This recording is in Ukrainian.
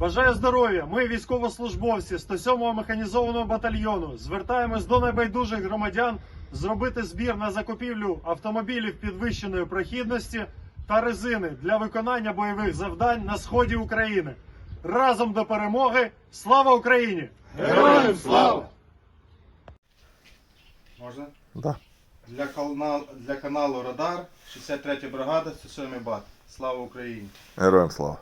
Бажаю здоров'я! Ми, військовослужбовці 107-го механізованого батальйону, звертаємось до найбайдужих громадян зробити збір на закупівлю автомобілів підвищеної прохідності та резини для виконання бойових завдань на сході України. Разом до перемоги! Слава Україні! Героям слава! Можна? Да. Для, канал, для каналу Радар, 63 бригада, 107 бат. Слава Україні! Героям слава.